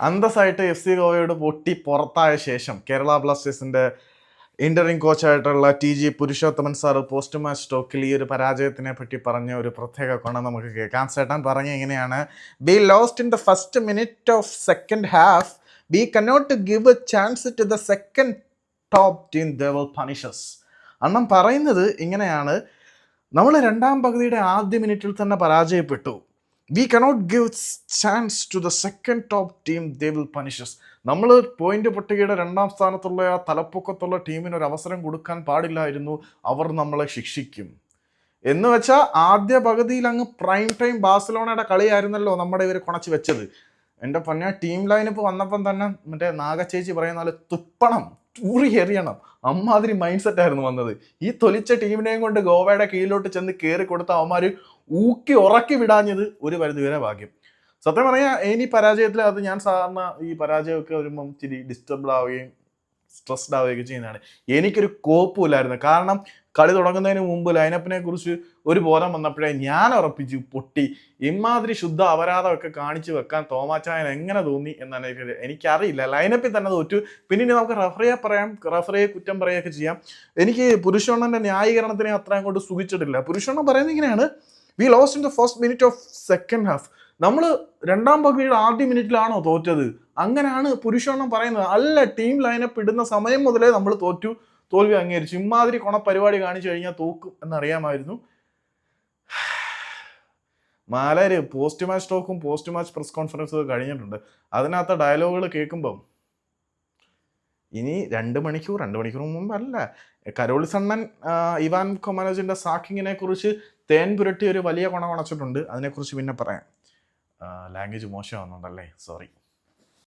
അന്തസ്സായിട്ട് F C ഗോവയോട് പൊട്ടി പുറത്തായ ശേഷം കേരള ബ്ലാസ്റ്റേഴ്സിന്റെ interim കോച്ചായിട്ടുള്ള T G Purushothaman sir post match ടോക്കിൽ ഈ ഒരു പരാജയത്തിനെ പറ്റി പറഞ്ഞ ഒരു പ്രത്യേക കോണം നമുക്ക് കേൾക്കാം. ചേട്ടൻ പറഞ്ഞ എങ്ങനെയാണ് we lost in the first minute of second half we cannot give a chance to the second top team they will punish us അണ്ണം പറയുന്നത് ഇങ്ങനെയാണ് നമ്മൾ രണ്ടാം പകുതിയുടെ ആദ്യ മിനിറ്റിൽ തന്നെ പരാജയപ്പെട്ടു. We cannot give chance to the second top team they will punish us നമ്മൾ പോയിന്റ് പട്ടികയുടെ രണ്ടാം സ്ഥാനത്തുള്ള ആ തലപ്പൊക്കത്തുള്ള ടീമിന് ഒരു അവസരം കൊടുക്കാൻ പാടില്ലായിരുന്നു അവർ നമ്മളെ ശിക്ഷിക്കും. എന്ന് വെച്ചാൽ ആദ്യ പകുതിയിൽ അങ്ങ് പ്രൈം ടൈം ബാഴ്സലോണയുടെ കളിയായിരുന്നല്ലോ നമ്മുടെ ഇവർ കുണച്ച് വെച്ചത്. എന്റെ പൊന്നെ ടീം ലൈനപ്പ് വന്നപ്പം തന്നെ മറ്റേ നാഗച്ചേച്ചി പറയുന്ന തുപ്പണം തൂറി എറിയണം അമ്മാതിരി മൈൻഡ് സെറ്റ് ആയിരുന്നു വന്നത്. ഈ തൊലിച്ച ടീമിനെയും കൊണ്ട് ഗോവയുടെ കീഴിലോട്ട് ചെന്ന് കയറി കൊടുത്ത അവന്മാർ ഊക്കി ഉറക്കി വിടാഞ്ഞത് ഒരു പരിധി വരെ ഭാഗ്യം. സത്യം പറഞ്ഞാൽ ഇനി അത് ഞാൻ സാധാരണ ഈ പരാജയമൊക്കെ വരുമ്പം ഇച്ചിരി ഡിസ്റ്റർബ്ഡ് ആവുകയും സ്ട്രെസ്ഡ് ആവുകയൊക്കെ ചെയ്യുന്നതാണ്. എനിക്കൊരു കോപ്പുമില്ലായിരുന്നു കാരണം കളി തുടങ്ങുന്നതിന് മുമ്പ് ലൈനപ്പിനെ കുറിച്ച് ഒരു ബോധം വന്നപ്പോഴേ ഞാൻ ഉറപ്പിച്ചു പൊട്ടി ഇമാതിരി ശുദ്ധ അപരാധമൊക്കെ കാണിച്ചു വെക്കാൻ തോമാച്ചായൻ എങ്ങനെ തോന്നി? എന്നാണ് എനിക്ക് എനിക്കറിയില്ല. ലൈനപ്പിൽ തന്നെ തോറ്റു പിന്നെ നമുക്ക് റഫറിയെ പറയാം റഫറിയെ കുറ്റം പറയുകയൊക്കെ ചെയ്യാം. എനിക്ക് പുരുഷോണ്ണന്റെ ന്യായീകരണത്തിനെ അത്ര അങ്ങോട്ട് സുഖിച്ചിട്ടില്ല. പുരുഷോണ്ണം പറയുന്നത് ഇങ്ങനെയാണ്. We lost in the first minute of second half നമ്മൾ രണ്ടാം പകുതിയുടെ ആദ്യ മിനിറ്റിലാണോ തോറ്റത്? അങ്ങനെയാണ് പുരുഷോണം പറയുന്നത്. അല്ല ടീം ലൈനപ്പ് ഇടുന്ന സമയം മുതലേ നമ്മൾ തോറ്റു തോൽവി അംഗീകരിച്ചു. ഇമാതിരി കൊണ പരിപാടി കാണിച്ചു കഴിഞ്ഞാൽ തോക്കും എന്നറിയാമായിരുന്നു. മാലര് പോസ്റ്റ് മാച്ച് ടോക്കും പോസ്റ്റ് മാച്ച് പ്രസ് കോൺഫറൻസും ഒക്കെ കഴിഞ്ഞിട്ടുണ്ട്. അതിനകത്ത് ഡയലോഗുകൾ കേൾക്കുമ്പം ഇനി രണ്ട് മണിക്കൂർ രണ്ട് മണിക്കൂർ മുമ്പല്ല. കരോൾ സണ്ണൻ ഇവാൻ കൊമാനോജിന്റെ സാക്കിങ്ങിനെ കുറിച്ച് തേൻ പുരട്ടി ഒരു വലിയ കൊണ കൊണച്ചിട്ടുണ്ട്. അതിനെക്കുറിച്ച് പിന്നെ പറയാം. ലാംഗ്വേജ് മോശമാവുന്നുണ്ടല്ലേ? സോറി